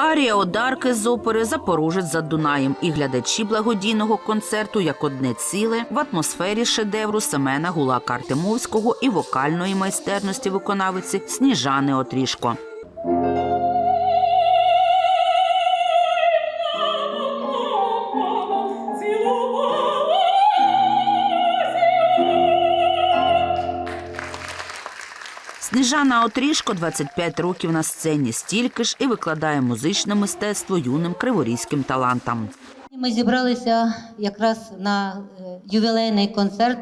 Арія Одарки з опери Запорожець за Дунаєм і глядачі благодійного концерту як одне ціле в атмосфері шедевру Семена Гулака Артемовського і вокальної майстерності виконавиці Сніжани Отрішко. Сніжана Отрішко 25 років на сцені, стільки ж і викладає музичне мистецтво юним криворізьким талантам. Ми зібралися якраз на е, ювілейний концерт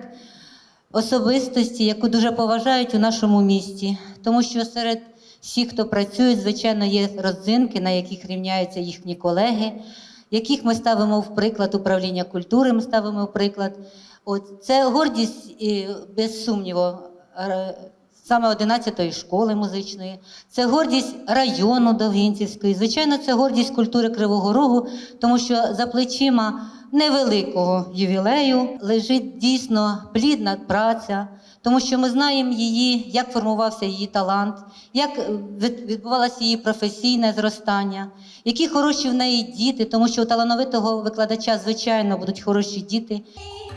особистості, яку дуже поважають у нашому місті, тому що серед всіх, хто працює, звичайно, є родзинки, на яких рівняються їхні колеги, яких ми ставимо в приклад управління культури. Ми ставимо в приклад. От це гордість, і, без сумніву. Саме 11-ї школи музичної, це гордість району Довгинцівської. Звичайно, це гордість культури Кривого Рогу, тому що за плечима невеликого ювілею лежить дійсно плідна праця, тому що ми знаємо її, як формувався її талант, як е, відбувалося її професійне зростання, які хороші в неї діти, тому що у талановитого викладача, звичайно, будуть хороші діти.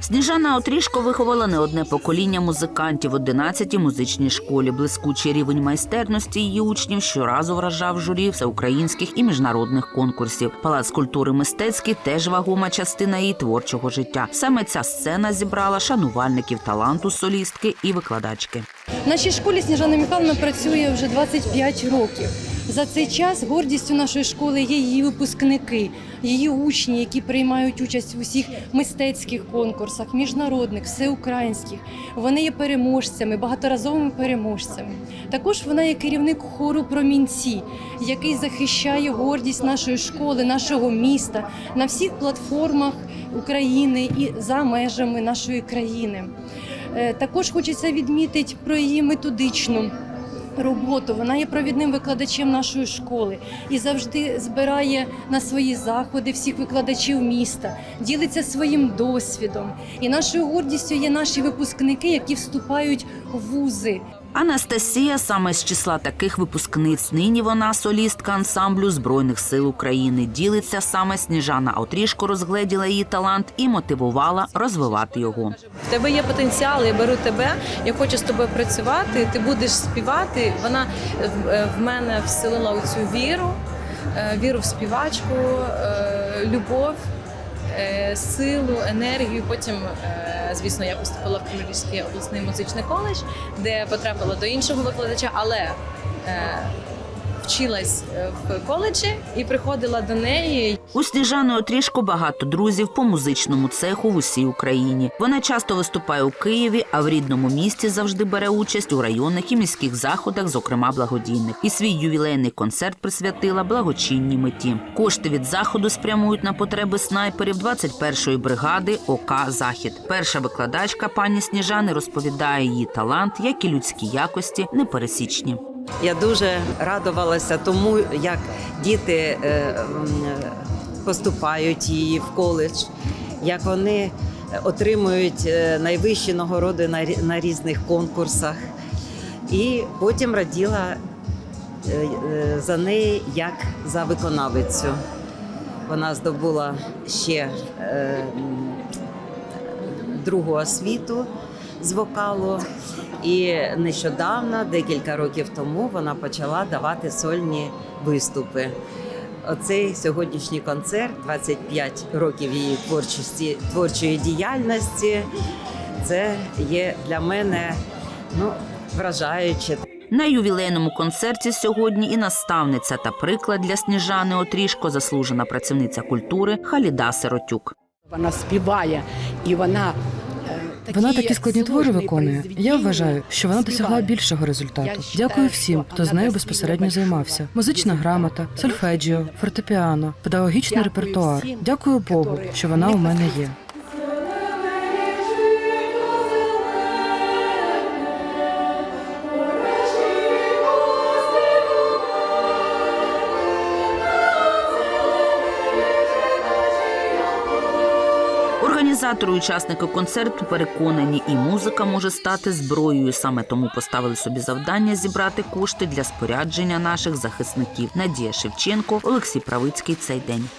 Сніжана Отрішко виховала не одне покоління музикантів в 11-й музичній школі. Блискучий рівень майстерності її учнів щоразу вражав журі всеукраїнських і міжнародних конкурсів. Палац культури мистецький теж вагома частина її творчого життя. Саме ця сцена зібрала шанувальників таланту солістки і викладачки. В нашій школі Сніжана Михайловна працює вже 25 років. За цей час гордістю нашої школи є її випускники, її учні, які приймають участь в усіх мистецьких конкурсах, міжнародних, всеукраїнських. Вони є переможцями, багаторазовими переможцями. Також вона є керівник хору Промінці, який захищає гордість нашої школи, нашого міста на всіх платформах України і за межами нашої країни. Е, Також хочеться відмітити про її методичну роботу. Вона є провідним викладачем нашої школи і завжди збирає на свої заходи всіх викладачів міста, ділиться своїм досвідом. І нашою гордістю є наші випускники, які вступають в вузи. Анастасія саме з числа таких випускниць. Нині вона солістка ансамблю Збройних сил України. Ділиться саме Сніжана Отрішко розгледіла її талант і мотивувала розвивати його. В тебе є потенціал, я беру тебе, я хочу з тобою працювати, ти будеш співати. Вона в- в мене вселила цю віру, е, віру в співачку, е, любов, е, силу, енергію. Потім, е, звісно, я поступила в Кремлівський обласний музичний коледж, де потрапила до іншого викладача, але е, вчилась е, в коледжі і приходила до неї. У Сніжани Отрішко багато друзів по музичному цеху в усій Україні. Вона часто виступає у Києві, а в рідному місті завжди бере участь у районних і міських заходах, зокрема благодійних. І свій ювілейний концерт присвятила благочинній меті. Кошти від заходу спрямують на потреби снайперів 21-ї бригади ОК Захід. Перша викладачка пані Сніжани розповідає її талант, як і людські якості непересічні. Я дуже радувалася тому, як діти е, поступають її в коледж, як вони отримують е, найвищі нагороди на, різних конкурсах. І потім раділа е, за неї як за виконавицю. Вона здобула ще другу освіту з вокалу. І нещодавно, декілька років тому, вона почала давати сольні виступи. Оцей сьогоднішній концерт, 25 років її творчості, творчої діяльності. Це є для мене ну, вражаюче. На ювілейному концерті сьогодні і наставниця та приклад для Сніжани Отрішко, заслужена працівниця культури Халіда Сиротюк. Вона співає і вона. Вона такі складні твори виконує. Я вважаю, що вона досягла більшого результату. Дякую всім, хто з нею безпосередньо займався. Музична грамота, сольфеджіо, фортепіано, педагогічний репертуар. Дякую Богу, що вона у мене є. Організатори, учасники концерту переконані, і музика може стати зброєю. Саме тому поставили собі завдання зібрати кошти для спорядження наших захисників. Надія Шевченко, Олексій Правицький. Цей день.